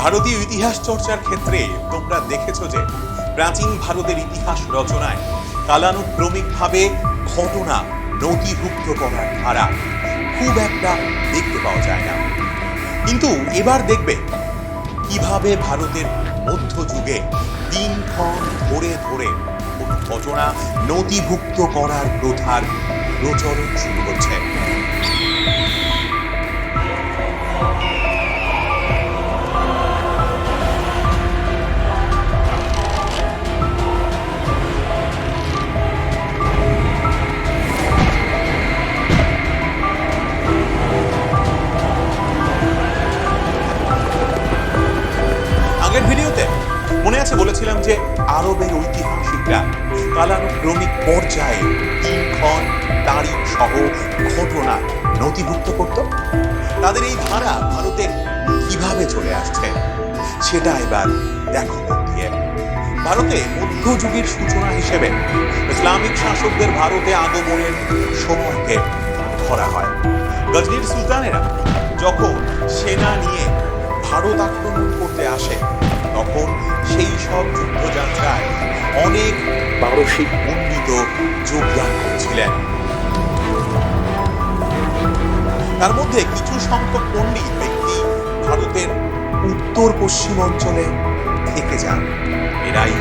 ভারতীয় ইতিহাস চর্চার ক্ষেত্রে তোমরা দেখেছ যে প্রাচীন ভারতের ইতিহাস রচনায় কালানুক্রমিকভাবে ঘটনা নথিভুক্ত করার ধারা খুব একটা দেখতে পাওয়া যায় না। কিন্তু এবার দেখবে কীভাবে ভারতের মধ্যযুগে দিনক্ষণ ধরে ধরে কোনো ঘটনা নথিভুক্ত করার প্রথার প্রচলন শুরু হচ্ছে। বলেছিলাম যে আরবের ঐতিহাসিকরা কালানুক্রমিক পর্যায়ে দিনক্ষণ তারিখ সহ ঘটনা নথিভুক্ত করত। তাদের এই ধারা ভারতের কীভাবে চলে আসছে সেটা এবার দেখো দিয়ে। ভারতে মধ্যযুগের সূচনা হিসেবে ইসলামিক শাসকদের ভারতে আগমনের সময়কে ধরা হয়। গজনির সুলতানেরা যখন সেনা নিয়ে ভারত আক্রমণ করতে আসে তখন সেই সব যুদ্ধযাত্রায় অনেক পারসিক পণ্ডিত যোগদান করেছিলেন। তার মধ্যে কিছু সংখ্যক পণ্ডিত ব্যক্তি ভারতের উত্তর পশ্চিম অঞ্চলে থেকে যান। এরাই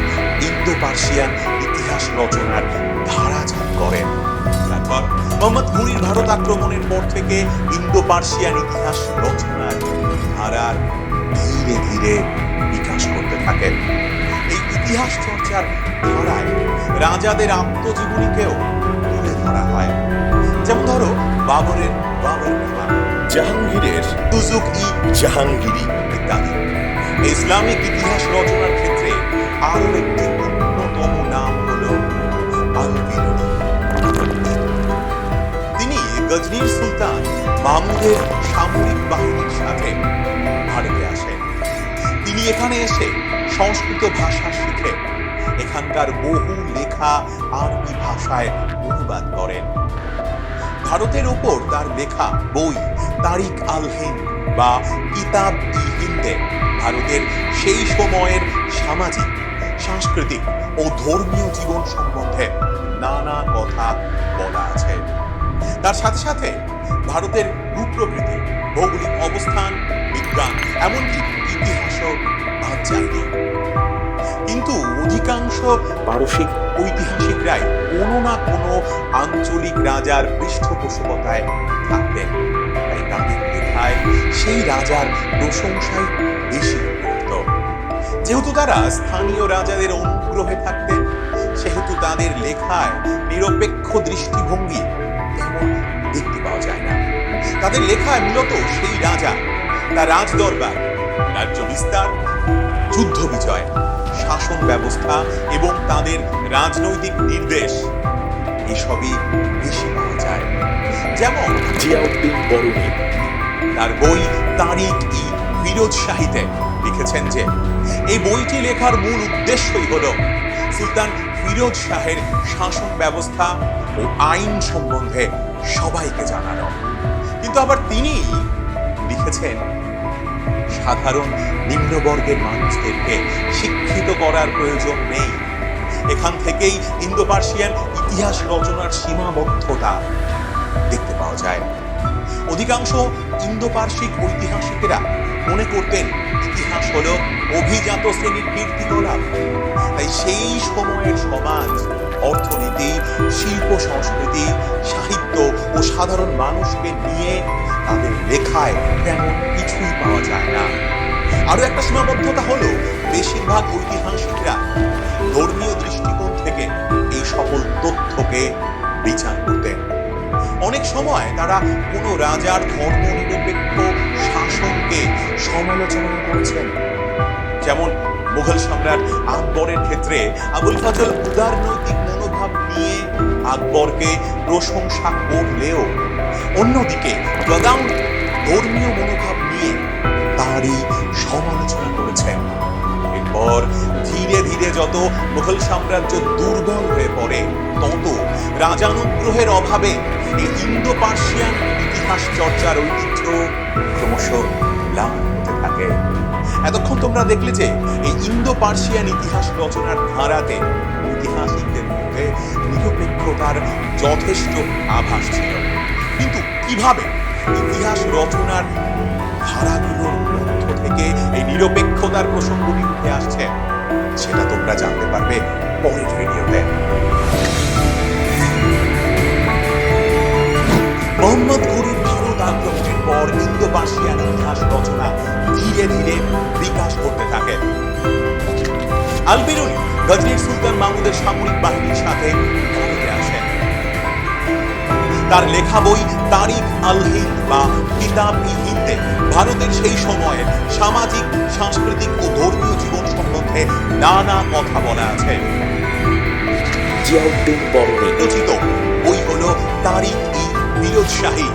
ইন্দো পার্সিয়ান ইতিহাস রচনার ধারা করেন। তারপর মোহাম্মদ ঘুরির ভারত আক্রমণের পর থেকে ইন্দো পার্সিয়ান ইতিহাস রচনার ধারার ধীরে ধীরে থাকেন। এই ইতিহাস চর্চার ধারায় রাজাদের আত্মজীবনীকেও তুলে ধরা হয়। যেমন ধরো বাবরের বাবর জাহাঙ্গীরের তুজুক ই জাহাঙ্গীরি ইত্যাদি ইসলামিক ইতিহাস রচনার ক্ষেত্রে আরও একটি অন্যতম নাম হল আল তিনি গজনির সুলতান মাহমুদের সামরিক বাহিনীর সাথে ভারতে আসেন। তিনি এখানে এসে সংস্কৃত ভাষা শিখে এখানকার বহু লেখা আরবি ভাষায় অনুবাদ করেন। ভারতের ওপর তার লেখা বই তারিক আল হিন্দ বা কিতাব ই হিন্দে ভারতের সেই সময়ের সামাজিক, সাংস্কৃতিক ও ধর্মীয় জীবন সম্বন্ধে নানা কথা বলা আছে। তার সাথে সাথে ভারতের ভূপ্রকৃতি ভৌগোলিক অবস্থান, বিজ্ঞান, এমনকি ইতিহাসও বাদ যায়নি কিন্তু অধিকাংশ পারসিক ঐতিহাসিকরাই কোনো না কোনো আঞ্চলিক রাজার পৃষ্ঠপোষকতায় থাকতেন। তাই তাদের লেখায় সেই রাজার প্রশংসাই বেশি করত যেহেতু তারা স্থানীয় রাজাদের অনুগ্রহে থাকতেন, সেহেতু তাদের লেখায় নিরপেক্ষ দৃষ্টিভঙ্গি তেমন দেখতে পাওয়া যায় না। তাদের লেখায় মূলত সেই রাজা, তার রাজদরবার রাজ্য বিস্তার যুদ্ধ বিজয় শাসন ব্যবস্থা এবং তাদের রাজনৈতিক নির্দেশ। এসবই বেশি পাওয়া যায়। যেমন জিয়াউদ্দিন বরুণী। তার বই তারিক ই ফিরোজ শাহিতে লিখেছেন যে এই বইটি লেখার মূল উদ্দেশ্যই হল সুলতান ফিরোজ শাহের শাসন ব্যবস্থা ও আইন সম্বন্ধে সবাইকে জানানো। কিন্তু আবার তিনি লিখেছেন সাধারণ নিম্নবর্গের মানুষদেরকে শিক্ষিত করার প্রয়োজন নেই। এখান থেকেই ইন্দো পার্সিয়ান ইতিহাস রচনার সীমাবদ্ধতা দেখতে পাওয়া যায়। অধিকাংশ ইন্দো পার্শ্বিক ঐতিহাসিকেরা মনে করতেন, ইতিহাস হলো অভিজাত শ্রেণির কীর্তিকলাপ তাই সেই সময়ের সমাজ, অর্থনীতি, শিল্প, সংস্কৃতি, সাহিত্য সাধারণ মানুষকে নিয়ে তাদের লেখায় তেমন কিছুই পাওয়া যায় না। আরও একটা সীমাবদ্ধতা হলো, বেশিরভাগ ঐতিহাসিকরা ধর্মীয় দৃষ্টিকোণ থেকে এই সকল তথ্যকে বিচার করতেন। অনেক সময় তারা কোনো রাজার ধর্মনিরপেক্ষ শাসনকে সমালোচনা করেছেন। যেমন মুঘল সম্রাট আকবরের ক্ষেত্রে আবুল ফজল উদারনৈতিক আকবরকে প্রশংসা করলেও, অন্যদিকে গদাম ধর্মীয় মনোভাব নিয়ে তারই সমালোচনা করেছেন। এরপর ধীরে ধীরে যত মুঘল সাম্রাজ্য দুর্বল হয়ে পড়ে, তত রাজানুগ্রহের অভাবে এই ইন্দো পার্সিয়ান ইতিহাস চর্চার ঐতিহ্য ক্রমশ হতে থাকে। এতক্ষণ তোমরা দেখলে যে এই ইন্দো পার্সিয়ান ইতিহাস রচনার ধারাতে ঐতিহাসিকদের মধ্যে নিরপেক্ষতার যথেষ্ট আভাস ছিল। কিন্তু কীভাবে ইতিহাস রচনার ধারাগুলোর মধ্য থেকে এই নিরপেক্ষতার প্রসঙ্গটি উঠে আসছে, সেটা তোমরা জানতে পারবে পরের ভিডিওতে। মোহাম্মদ ঘুরির ভারত আক্রমণের পর ইন্দো ইতিহাস রচনা ধীরে ধীরে বিকাশ করতে থাকে। আল বিরুনি গজনির সুলতান মাহমুদের সামরিক বাহিনীর সাথে ভারতে আসেন। তার লেখা বই তারিখ আল হিন্দ বা কিতাব ই হিন্দে ভারতের সেই সময়ের সামাজিক সাংস্কৃতিক ও ধর্মীয় জীবন সম্বন্ধে নানা কথা বলা আছে। জিয়াউদ্দিন রচিত বই হল তারিখ ই ফিরোজ শাহী।